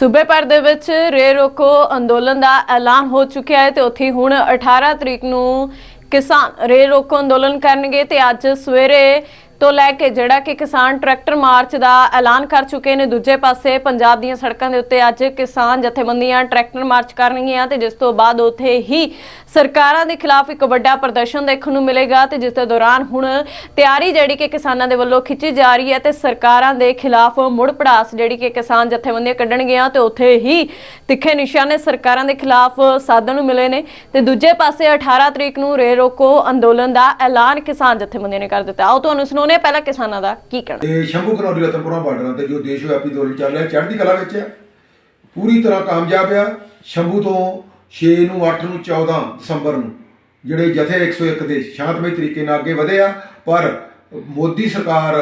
ਸੂਬੇ ਭਰ ਦੇ ਵਿੱਚ ਰੇ ਰੋਕੋ ਅੰਦੋਲਨ ਦਾ ਐਲਾਨ ਹੋ ਚੁੱਕਿਆ ਹੈ ਤੇ ਉੱਥੇ ਹੁਣ 18 ਤਰੀਕ ਨੂੰ ਕਿਸਾਨ ਰੇ ਰੋਕੋ ਅੰਦੋਲਨ ਕਰਨਗੇ ਤੇ ਅੱਜ ਸਵੇਰੇ ਤੋਂ ਲੈ ਕੇ ਜਿਹੜਾ ਕਿ ਕਿਸਾਨ ਟਰੈਕਟਰ ਮਾਰਚ ਦਾ ਐਲਾਨ ਕਰ ਚੁੱਕੇ ਨੇ, ਦੂਜੇ ਪਾਸੇ ਪੰਜਾਬ ਦੀਆਂ ਸੜਕਾਂ ਦੇ ਉੱਤੇ ਅੱਜ ਕਿਸਾਨ ਜਥੇਬੰਦੀਆਂ ਟਰੈਕਟਰ ਮਾਰਚ ਕਰਨਗੀਆਂ ਤੇ ਜਿਸ ਤੋਂ ਬਾਅਦ ਉੱਥੇ ਹੀ ਸਰਕਾਰਾਂ ਦੇ ਖਿਲਾਫ ਇੱਕ ਵੱਡਾ ਪ੍ਰਦਰਸ਼ਨ ਦੇਖਣ ਨੂੰ ਮਿਲੇਗਾ ਤੇ ਜਿਸ ਦੇ ਦੌਰਾਨ ਹੁਣ ਤਿਆਰੀ ਜਿਹੜੀ ਕਿ ਕਿਸਾਨਾਂ ਦੇ ਵੱਲੋਂ ਖਿੱਚੀ ਜਾ ਰਹੀ ਹੈ ਤੇ ਸਰਕਾਰਾਂ ਦੇ ਖਿਲਾਫ ਮੁੜ ਪੜਾਸ ਜਿਹੜੀ ਕਿ ਕਿਸਾਨ ਜਥੇਬੰਦੀਆਂ ਕੱਢਣਗੀਆਂ ਤੇ ਉੱਥੇ ਹੀ ਤਿੱਖੇ ਨਿਸ਼ਾਨੇ ਸਰਕਾਰਾਂ ਦੇ ਖਿਲਾਫ ਸਾਧਨ ਨੂੰ ਮਿਲੇ ਨੇ ਤੇ ਦੂਜੇ ਪਾਸੇ 18 ਤਰੀਕ ਨੂੰ ਰੇ ਰੋਕੋ ਅੰਦੋਲਨ ਦਾ ਐਲਾਨ ਕਿਸਾਨ ਜਥੇਬੰਦੀਆਂ ਨੇ ਕਰ ਦਿੱਤਾ। ਆਓ ਤੁਹਾਨੂੰ ਸੁਣਾਉਂਦੇ ਹਾਂ ਪਹਿਲਾਂ ਕਿਸਾਨਾਂ ਦਾ? ਕੀ ਕਹਿਣਾ? ਤੇ ਸ਼ੰਭੂ ਕਨੌਰੀ ਰਤਨਪੁਰਾ ਬਾਰਡਰਾਂ ਤੇ ਜੋ ਦੇਸ਼ ਵਿਆਪੀ ਅੰਦੋਲਨ ਚੱਲ ਰਿਹਾ, ਚੜ੍ਹਦੀ ਕਲਾ ਵਿੱਚ ਹੈ ਪੂਰੀ ਤਰ੍ਹਾਂ ਕਾਮਯਾਬ ਆ। ਸ਼ੰਭੂ ਤੋਂ 6 ਨੂੰ 8 ਨੂੰ 14 ਦਸੰਬਰ ਨੂੰ, ਜਿਹੜੇ ਜਥੇ 101 ਦੇ ਸ਼ਾਂਤਮਈ ਤਰੀਕੇ ਨਾਲ ਅੱਗੇ ਵਧੇ ਆ, ਪਰ ਮੋਦੀ ਸਰਕਾਰ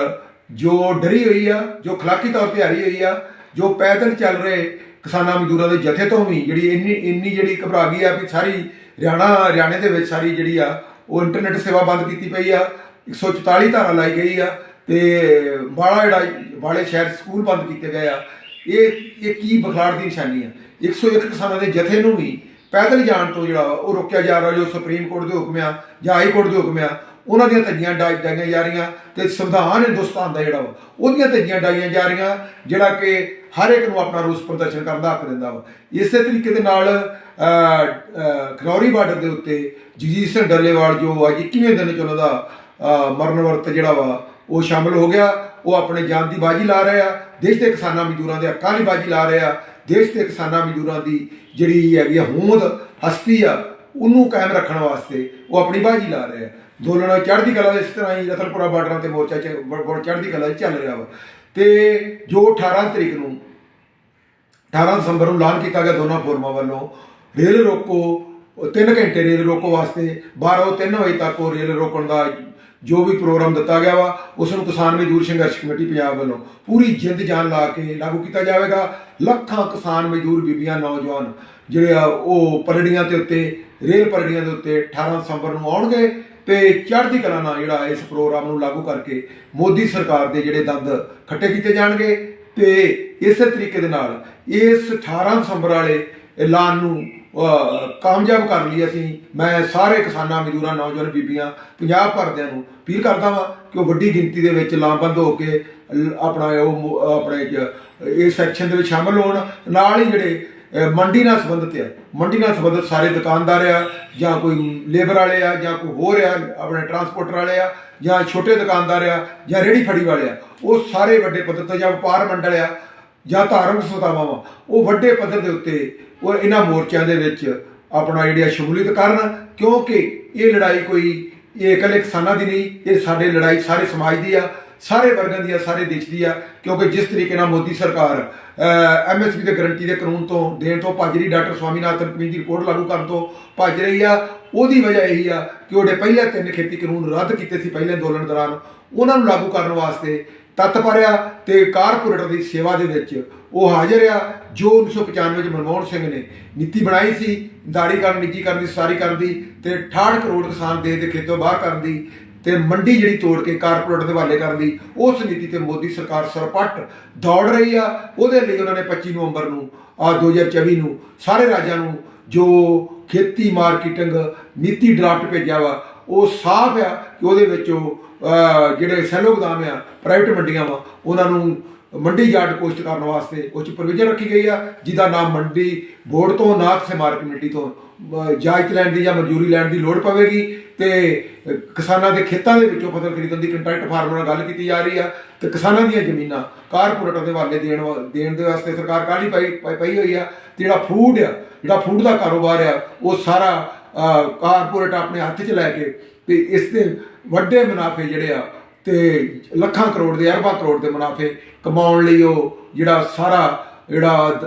ਜੋ ਡਰੀ ਹੋਈ ਆ, ਜੋ ਖਲਾਕੀ ਤੌਰ ਤੇ ਹਾਰੀ ਹੋਈ ਆ, ਜੋ ਪੈਦਲ ਚੱਲ ਰਹੇ ਕਿਸਾਨਾਂ ਮਜ਼ਦੂਰਾਂ ਦੇ ਜਥੇ ਤੋਂ ਵੀ ਜਿਹੜੀ ਇੰਨੀ ਇੰਨੀ ਜਿਹੜੀ ਘਬਰਾ ਗਈ ਆ ਵੀ ਸਾਰੀ ਹਰਿਆਣਾ ਹਰਿਆਣੇ ਦੇ ਵਿੱਚ ਸਾਰੀ ਜਿਹੜੀ ਆ, ਉਹ ਇੰਟਰਨੈਟ ਸੇਵਾ ਬੰਦ ਕੀਤੀ ਪਈ ਆ। 144 ਧਾਰਾ ਲਾਈ ਗਈ ਆ ਤੇ ਬਾਲਾ ਜਿਹੜਾ ਬਾਲੇ ਸ਼ਹਿਰ ਸਕੂਲ ਬੰਦ ਕੀਤੇ ਗਏ ਆ। ਇਹ ਇਹ ਕੀ ਬਖਲਾੜ ਦੀ ਨਿਸ਼ਾਨੀ ਆ? 101 ਕਿਸਾਨਾਂ ਦੇ ਜਥੇ ਨੂੰ ਵੀ ਪੈਦਲ ਜਾਣ ਤੋਂ ਜਿਹੜਾ ਵਾ ਉਹ ਰੋਕਿਆ ਜਾ ਰਿਹਾ ਜੋ ਸੁਪਰੀਮ ਕੋਰਟ ਦੇ ਹੁਕਮ ਆ ਜਾਂ ਹਾਈ ਕੋਰਟ ਦੇ ਹੁਕਮ ਆ ਉਹਨਾਂ ਦੀਆਂ ਧੱਜੀਆਂ ਡਾ- ਡਾਈਆਂ ਜਾ ਰਹੀਆਂ ਤੇ ਸੰਵਿਧਾਨ ਹਿੰਦੁਸਤਾਨ ਦਾ ਜਿਹੜਾ ਵਾ ਉਹਦੀਆਂ ਧੱਜੀਆਂ ਡਾਈਆਂ ਜਾ ਰਹੀਆਂ ਜਿਹੜਾ ਕਿ ਹਰ ਇੱਕ ਨੂੰ ਆਪਣਾ ਰੋਸ ਪ੍ਰਦਰਸ਼ਨ ਕਰਨ ਦਾ ਹੱਕ ਦਿੰਦਾ ਵਾ। ਇਸੇ ਤਰੀਕੇ ਦੇ ਨਾਲ ਅਹ, ਬਾਰਡਰ ਦੇ ਉੱਤੇ ਜਗਜੀਤ ਸਿੰਘ ਡੱਲੇਵਾਲ ਜੋ ਅੱਜ 21ਵੇਂ ਦਿਨ ਚ ਦਾ ਮਰਨ ਵਰਤ ਜਿਹੜਾ ਵਾ, ਉਹ ਸ਼ਾਮਲ ਹੋ ਗਿਆ। ਉਹ ਆਪਣੇ ਜਾਨ ਦੀ ਬਾਜੀ ਲਾ ਰਹੇ ਆ। ਦੇਸ਼ ਦੇ ਕਿਸਾਨਾਂ ਮਜ਼ਦੂਰਾਂ ਦੇ ਹੱਕਾਂ ਦੀ ਬਾਜੀ ਲਾ ਰਹੇ ਆ। ਦੇਸ਼ ਦੇ ਕਿਸਾਨਾਂ ਮਜ਼ਦੂਰਾਂ ਦੀ ਜਿਹੜੀ ਹੈਗੀ ਆ ਹੋਂਦ, ਹਸਤੀ ਆ, ਉਹਨੂੰ ਕਾਇਮ ਰੱਖਣ ਵਾਸਤੇ ਉਹ ਆਪਣੀ ਬਾਜੀ ਲਾ ਰਹੇ ਆ। ਅੰਦੋਲਨ ਚੜ੍ਹਦੀ ਕਲਾ ਦੇ ਇਸ ਤਰ੍ਹਾਂ ਹੀ ਰਤਨਪੁਰਾ ਬਾਰਡਰਾਂ ਤੇ ਮੋਰਚਾ ਚ, ਬ- ਚੜ੍ਹਦੀ ਕਲਾ ਚੱਲ ਰਿਹਾ ਵਾ। ਤੇ ਜੋ 18 ਤਰੀਕ ਨੂੰ 18 ਦਸੰਬਰ ਨੂੰ ਐਲਾਨ ਕੀਤਾ ਗਿਆ ਦੋਨਾਂ ਫੋਰਮਾਂ ਵੱਲੋਂ, ਰੇਲ ਰੋਕੋ ਉਹ 3 ਘੰਟੇ ਰੇਲ ਰੋਕੋ ਵਾਸਤੇ 12 ਤੋਂ 3 ਵਜੇ ਤੱਕ ਉਹ ਰੇਲ ਰੋਕਣ ਦਾ ਜੋ ਵੀ ਪ੍ਰੋਗਰਾਮ ਦਿੱਤਾ ਗਿਆ ਵਾ, ਉਸ ਨੂੰ ਕਿਸਾਨ ਮਜ਼ਦੂਰ ਸੰਘਰਸ਼ ਕਮੇਟੀ ਪੰਜਾਬ ਵੱਲੋਂ ਪੂਰੀ ਜਿੰਦ ਜਾਨ ਲਾ ਕੇ ਲਾਗੂ ਕੀਤਾ ਜਾਵੇਗਾ। ਲੱਖਾਂ ਕਿਸਾਨ ਮਜ਼ਦੂਰ ਬੀਬੀਆਂ, ਨੌਜਵਾਨ ਜਿਹੜੇ ਆ, ਉਹ ਪਰੜੀਆਂ ਦੇ ਉੱਤੇ, ਰੇਲ ਪਰੜੀਆਂ ਦੇ ਉੱਤੇ 18 ਦਸੰਬਰ ਨੂੰ ਆਉਣਗੇ ਤੇ ਚੜ੍ਹਦੀ ਕਲਾ ਨਾਲ ਜਿਹੜਾ ਇਸ ਪ੍ਰੋਗਰਾਮ ਨੂੰ ਲਾਗੂ ਕਰਕੇ ਮੋਦੀ ਸਰਕਾਰ ਦੇ ਜਿਹੜੇ ਦੰਦ ਖੱਟੇ ਕੀਤੇ ਜਾਣਗੇ ਤੇ ਇਸੇ ਤਰੀਕੇ ਦੇ ਨਾਲ ਇਸ 18 ਦਸੰਬਰ ਵਾਲੇ ਐਲਾਨ ਨੂੰ ਕਾਮਯਾਬ ਕਰਨ ਲਈ ਅਸੀਂ। ਮੈਂ ਸਾਰੇ ਕਿਸਾਨਾਂ, ਮਜ਼ਦੂਰਾਂ, ਨੌਜਵਾਨ ਬੀਬੀਆਂ ਪੰਜਾਬ ਭਰਦਿਆਂ ਨੂੰ ਅਪੀਲ ਕਰਦਾ ਵਾਂ ਕਿ ਉਹ ਵੱਡੀ ਗਿਣਤੀ ਦੇ ਵਿੱਚ ਲਾਮਬੰਦ ਹੋ ਕੇ ਆਪਣਾ ਉਹ ਆਪਣੇ ਇਸ ਸੈਕਸ਼ਨ ਦੇ ਵਿੱਚ ਸ਼ਾਮਲ ਹੋਣ। ਨਾਲ ਹੀ ਜਿਹੜੇ ਮੰਡੀ ਨਾਲ ਸੰਬੰਧਿਤ ਆ। ਮੰਡੀ ਨਾਲ ਸੰਬੰਧਿਤ ਸਾਰੇ ਦੁਕਾਨਦਾਰ ਆ, ਜਾਂ ਕੋਈ ਲੇਬਰ ਵਾਲੇ ਆ, ਜਾਂ ਕੋਈ ਹੋਰ ਆ, ਆਪਣੇ ਟਰਾਂਸਪੋਰਟਰ ਵਾਲੇ ਆ, ਜਾਂ ਛੋਟੇ ਦੁਕਾਨਦਾਰ ਆ, ਜਾਂ ਰੇੜੀ ਫੜੀ ਵਾਲੇ ਆ। ਉਹ ਸਾਰੇ ਵੱਡੇ ਪੱਧਰ ਤੇ ਜਾਂ ਵਪਾਰ ਮੰਡਲ ਆ ਜਾਂ ਧਾਰਮਿਕ ਸੰਸਥਾਵਾਂ ਵਾ, ਉਹ ਵੱਡੇ ਪੱਧਰ ਦੇ ਉੱਤੇ ਉਹ ਇਹਨਾਂ ਮੋਰਚਿਆਂ ਦੇ ਵਿੱਚ ਆਪਣਾ ਜਿਹੜੀ ਆ ਸ਼ਮੂਲੀਅਤ ਕਰਨ, ਕਿਉਂਕਿ ਇਹ ਲੜਾਈ ਕੋਈ, ਇਹ ਇਕੱਲੇ ਕਿਸਾਨਾਂ ਦੀ ਨਹੀਂ, ਇਹ ਸਾਡੇ ਲੜਾਈ ਸਾਰੇ ਸਮਾਜ ਦੀ ਆ, ਸਾਰੇ ਵਰਗਾਂ ਦੀ ਆ, ਸਾਰੇ ਦੇਸ਼ ਦੀ ਆ, ਕਿਉਂਕਿ ਜਿਸ ਤਰੀਕੇ ਨਾਲ ਮੋਦੀ ਸਰਕਾਰ ਐਮਐਸਪੀ ਦੇ ਗਰੰਟੀ ਦੇ ਕਾਨੂੰਨ ਤੋਂ, ਦੇਣ ਤੋਂ ਭੱਜ ਰਹੀ, ਡਾਕਟਰ ਸਵਾਮੀਨਾਥਨ ਕਮਿਸ਼ਨ ਦੀ ਰਿਪੋਰਟ ਲਾਗੂ ਕਰਨ ਤੋਂ ਭੱਜ ਰਹੀ ਆ, ਉਹਦੀ ਵਜ੍ਹਾ ਇਹੀ ਆ ਕਿ ਉਹਦੇ ਪਹਿਲੇ ਤਿੰਨ ਖੇਤੀ ਕਾਨੂੰਨ ਰੱਦ ਕੀਤੇ ਸੀ, ਪਹਿਲੇ ਅੰਦੋਲਨ ਦੌਰਾਨ, ਉਹਨਾਂ ਨੂੰ ਲਾਗੂ ਕਰਨ ਵਾਸਤੇ ਤਤਪਰ ਆ ਤੇ ਕਾਰਪੋਰੇਟਰ ਦੀ ਸੇਵਾ ਦੇ ਵਿੱਚ ਉਹ ਹਾਜ਼ਰ ਆ, ਜੋ 1995 ਚ ਮਨਮੋਹਨ ਸਿੰਘ ਨੇ ਨੀਤੀ ਬਣਾਈ ਸੀ ਦਾੜੀ ਕਰਨ, ਨਿੱਜੀ ਕਰਨ ਦੀ, ਸਾਰੀ ਕਰਨ ਦੀ ਤੇ 68 ਕਰੋੜ ਕਿਸਾਨ ਦੇਸ਼ ਦੇ ਖੇਤੋਂ ਬਾਹਰ ਕਰਨ ਦੀ ਤੇ ਮੰਡੀ ਜਿਹੜੀ ਤੋੜ ਕੇ ਕਾਰਪੋਰੇਟ ਦੇ ਹਵਾਲੇ ਕਰਨ ਦੀ, ਉਸ ਨੀਤੀ ਤੇ ਮੋਦੀ ਸਰਕਾਰ ਸਰਪੱਟ ਦੌੜ ਰਹੀ ਆ। ਉਹਦੇ ਲਈ ਉਹਨਾਂ ਨੇ 25 ਨਵੰਬਰ ਨੂੰ ਆ 2024 ਨੂੰ ਸਾਰੇ ਰਾਜਾਂ ਨੂੰ ਜੋ ਖੇਤੀ ਮਾਰਕੀਟਿੰਗ ਨੀਤੀ ਡਰਾਫਟ ਭੇਜਿਆ ਵਾ, ਉਹ ਸਾਫ਼ ਆ ਕਿ ਉਹਦੇ ਵਿੱਚ ਉਹ ਜਿਹੜੇ ਸੈਲੋ ਗੋਦਾਮ ਆ ਪ੍ਰਾਈਵੇਟ ਮੰਡੀਆਂ ਵਾ ਉਹਨਾਂ ਨੂੰ ਮੰਡੀ ਯਾਰਡ ਕੋਸ਼ਟ ਕਰਨ ਵਾਸਤੇ ਉਹ ਪ੍ਰੋਵੀਜ਼ਨ ਰੱਖੀ ਗਈ ਆ ਜਿਹਦਾ ਨਾਮ ਮੰਡੀ ਬੋਰਡ ਤੋਂ ਨਾ ਕਿਸੇ ਮਾਰਕੀਟ ਕਮੇਟੀ ਤੋਂ। ਅਹ, ਇਜਾਜ਼ਤ ਲੈਣ ਦੀ ਜਾਂ ਮਨਜ਼ੂਰੀ ਲੈਣ ਦੀ ਲੋੜ ਪਵੇਗੀ ਤੇ ਕਿਸਾਨਾਂ ਦੇ ਖੇਤਾਂ ਦੇ ਵਿੱਚੋਂ ਫਸਲ ਖਰੀਦਣ ਦੀ ਕੰਟਰੈਕਟ ਫਾਰਮ ਨਾਲ ਗੱਲ ਕੀਤੀ ਜਾ ਰਹੀ ਆ ਤੇ ਕਿਸਾਨਾਂ ਦੀਆਂ ਜ਼ਮੀਨਾਂ ਕਾਰਪੋਰੇਟਾਂ ਦੇ ਹਵਾਲੇ ਦੇਣ ਵਾ- ਦੇਣ ਦੇ ਵਾਸਤੇ ਸਰਕਾਰ ਕਾਹਲੀ ਪਾਈ ਪਈ- ਪਈ ਹੋਈ ਆ ਤੇ ਜਿਹੜਾ ਫੂਡ ਆ ਜਿਹੜਾ ਫੂਡ ਦਾ ਕਾਰੋਬਾਰ ਆ ਉਹ ਸਾਰਾ ਕਾਰਪੋਰੇਟ ਆਪਣੇ ਹੱਥ 'ਚ ਲੈ ਕੇ ਤੇ ਇਸ 'ਤੇ ਵੱਡੇ ਮੁਨਾਫੇ ਜਿਹੜੇ ਆ ਤੇ ਲੱਖਾਂ ਕਰੋੜ ਦੇ, ਅਰਬਾਂ ਕਰੋੜ ਦੇ ਮੁਨਾਫੇ ਕਮਾਉਣ ਲਈ ਉਹ ਜਿਹੜਾ ਸਾਰਾ ਜਿਹੜਾ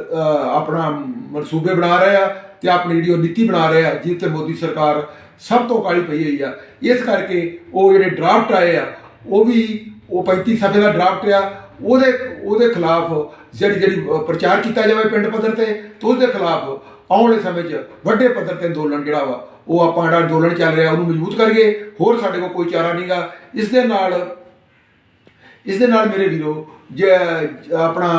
ਆਪਣਾ ਮਨਸੂਬੇ ਬਣਾ ਰਹੇ ਆ ਤੇ ਆਪਣੀ ਜਿਹੜੀ ਉਹ ਨੀਤੀ ਬਣਾ ਰਹੇ ਆ, ਜਿਸ ਤੇ ਮੋਦੀ ਸਰਕਾਰ ਸਭ ਤੋਂ ਕਾਲੀ ਪਈ ਹੋਈ ਆ। ਇਸ ਕਰਕੇ ਉਹ ਜਿਹੜੇ ਡਰਾਫਟ ਆਏ ਆ, ਉਹ ਵੀ ਉਹ 35 ਸਫ਼ੇ ਦਾ ਡਰਾਫਟ ਆ। ਉਹਦੇ ਉਹਦੇ ਖਿਲਾਫ ਜਿਹੜੀ ਜਿਹੜੀ ਪ੍ਰਚਾਰ ਕੀਤਾ ਜਾਵੇ ਪਿੰਡ ਪੱਧਰ ਤੇ ਤੇ ਉਹਦੇ ਖਿਲਾਫ ਆਉਣ ਵਾਲੇ ਸਮੇਂ 'ਚ ਵੱਡੇ ਪੱਧਰ ਤੇ ਅੰਦੋਲਨ ਜਿਹੜਾ ਵਾ, ਉਹ ਆਪਾਂ ਜਿਹੜਾ ਅੰਦੋਲਨ ਚੱਲ ਰਿਹਾ, ਉਹਨੂੰ ਮਜ਼ਬੂਤ ਕਰੀਏ। ਹੋਰ ਸਾਡੇ ਕੋਲ ਕੋਈ ਚਾਰਾ ਨਹੀਂਗਾ ਇਸ ਦੇ ਨਾਲ, ਇਸ ਦੇ ਨਾਲ ਮੇਰੇ ਵੀਰੋ, ਜੇ, ਆਪਣਾ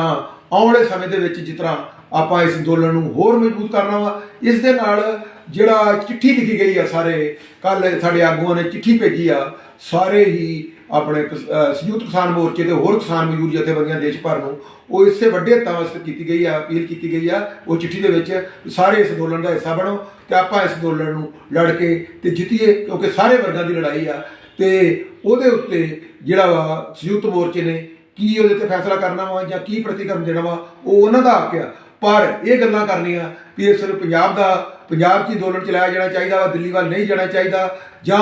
ਆਉਣ ਵਾਲੇ ਸਮੇਂ ਦੇ ਵਿੱਚ ਜਿਸ ਤਰ੍ਹਾਂ ਆਪਾਂ ਇਸ ਅੰਦੋਲਨ ਨੂੰ ਹੋਰ ਮਜ਼ਬੂਤ ਕਰਨਾ ਵਾ, ਇਸ ਦੇ ਨਾਲ ਜਿਹੜਾ ਚਿੱਠੀ ਲਿਖੀ ਗਈ ਆ ਸਾਰੇ ਕੱਲ ਸਾਡੇ ਆਗੂਆਂ ਨੇ ਚਿੱਠੀ ਭੇਜੀ ਆ, ਸਾਰੇ ਹੀ ਆਪਣੇ ਕਿਸ- ਸੰਯੁਕਤ ਕਿਸਾਨ ਮੋਰਚੇ ਦੇ ਹੋਰ ਕਿਸਾਨ ਮਜ਼ਦੂਰ ਜਥੇਬੰਦੀਆਂ ਦੇਸ਼ ਭਰ ਨੂੰ, ਉਹ ਇਸੇ ਵੱਡੇ ਹਿੱਤਾਂ ਵਾਸਤੇ ਕੀਤੀ ਗਈ ਆ, ਅਪੀਲ ਕੀਤੀ ਗਈ ਆ, ਉਹ ਚਿੱਠੀ ਦੇ ਵਿੱਚ ਸਾਰੇ ਇਸ ਅੰਦੋਲਨ ਦਾ ਹਿੱਸਾ ਬਣੋ ਤੇ ਆਪਾਂ ਇਸ ਅੰਦੋਲਨ ਨੂੰ ਲੜ ਕੇ ਤੇ ਜਿੱਤੀਏ, ਕਿਉਂਕਿ ਸਾਰੇ ਵਰਗਾਂ ਦੀ ਲੜਾਈ ਆ ਤੇ ਉਹਦੇ ਉੱਤੇ ਜਿਹੜਾ ਵਾ ਸੰਯੁਕਤ ਮੋਰਚੇ ਨੇ ਕੀ ਉਹਦੇ ਤੇ ਫੈਸਲਾ ਕਰਨਾ ਵਾ ਜਾਂ ਕੀ ਪ੍ਰਤੀਕਰਮ ਦੇਣਾ ਵਾ, ਉਹ ਉਹਨਾਂ ਦਾ ਹੱਕ ਆ। ਪਰ ਇਹ ਗੱਲਾਂ ਕਰਨੀਆਂ ਵੀ ਇਹ ਸਿਰਫ ਪੰਜਾਬ ਦਾ, ਪੰਜਾਬ 'ਚ ਅੰਦੋਲਨ ਚਲਾਇਆ ਜਾਣਾ ਚਾਹੀਦਾ ਵਾ, ਦਿੱਲੀ ਵੱਲ ਨਹੀਂ ਜਾਣਾ ਚਾਹੀਦਾ, ਜਾਂ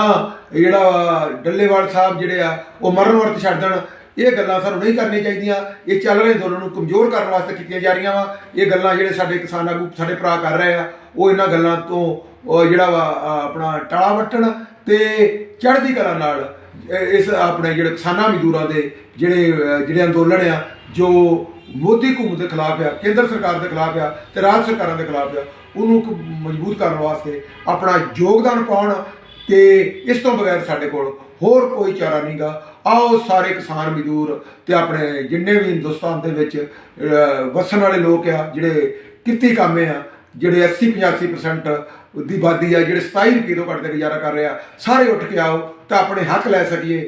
ਜਿਹੜਾ ਵਾ ਡੱਲੇਵਾਲ ਸਾਹਿਬ ਜਿਹੜੇ ਆ, ਉਹ ਮਰਨ ਵਰਤ ਛੱਡ ਦੇਣ। ਇਹ ਗੱਲਾਂ ਸਾਨੂੰ ਨਹੀਂ ਕਰਨੀਆਂ ਚਾਹੀਦੀਆਂ। ਇਹ ਚੱਲ ਰਹੇ ਅੰਦੋਲਨ ਨੂੰ ਕਮਜ਼ੋਰ ਕਰਨ ਵਾਸਤੇ ਕੀਤੀਆਂ ਜਾ ਰਹੀਆਂ ਵਾ। ਇਹ ਗੱਲਾਂ ਜਿਹੜੇ ਸਾਡੇ ਕਿਸਾਨ ਆਗੂ, ਸਾਡੇ ਭਰਾ ਕਰ ਰਹੇ ਆ, ਉਹ ਇਹਨਾਂ ਗੱਲਾਂ ਤੋਂ ਜਿਹੜਾ ਵਾ ਆਪਣਾ ਟਾਲਾ ਵੱਟਣ ਤੇ ਚੜ੍ਹਦੀ ਕਲਾ ਨਾਲ ਇਸ ਆਪਣੇ ਜਿਹੜੇ ਕਿਸਾਨਾਂ ਮਜ਼ਦੂਰਾਂ ਦੇ ਜਿਹੜੇ ਜਿਹੜੇ ਅੰਦੋਲਨ ਆ, ਜੋ ਮੋਦੀ ਹਕੂਮਤ ਦੇ ਖਿਲਾਫ ਆ, ਕੇਂਦਰ ਸਰਕਾਰ ਦੇ ਖਿਲਾਫ ਆ ਤੇ ਰਾਜ ਸਰਕਾਰਾਂ ਦੇ ਖਿਲਾਫ ਆ, ਉਹਨੂੰ ਮਜ਼ਬੂਤ ਕਰਨ ਵਾਸਤੇ ਆਪਣਾ ਯੋਗਦਾਨ ਪਾਉਣ ਤੇ ਇਸ ਤੋਂ ਬਗੈਰ ਸਾਡੇ ਕੋਲ ਹੋਰ ਕੋਈ ਚਾਰਾ ਨਹੀਂਗਾ। ਆਓ ਸਾਰੇ ਕਿਸਾਨ ਮਜ਼ਦੂਰ ਤੇ ਆਪਣੇ ਜਿੰਨੇ ਵੀ ਹਿੰਦੁਸਤਾਨ ਦੇ ਵਿੱਚ ਵਸਣ ਵਾਲੇ ਲੋਕ ਆ, ਜਿਹੜੇ ਕਿੱਤੀ ਕਾਮੇ ਆ, ਜਿਹੜੇ 80 85% ਦੀ ਆਬਾਦੀ ਆ, ਜਿਹੜੇ 27 ਰੁਪਏ ਤੋਂ ਘੱਟ ਤੇ ਗੁਜ਼ਾਰਾ ਕਰ ਰਿਹਾ ਸਾਰੇ ਉੱਠ ਕੇ ਆਓ ਤਾਂ ਆਪਣੇ ਹੱਕ ਲੈ ਸਕੀਏ।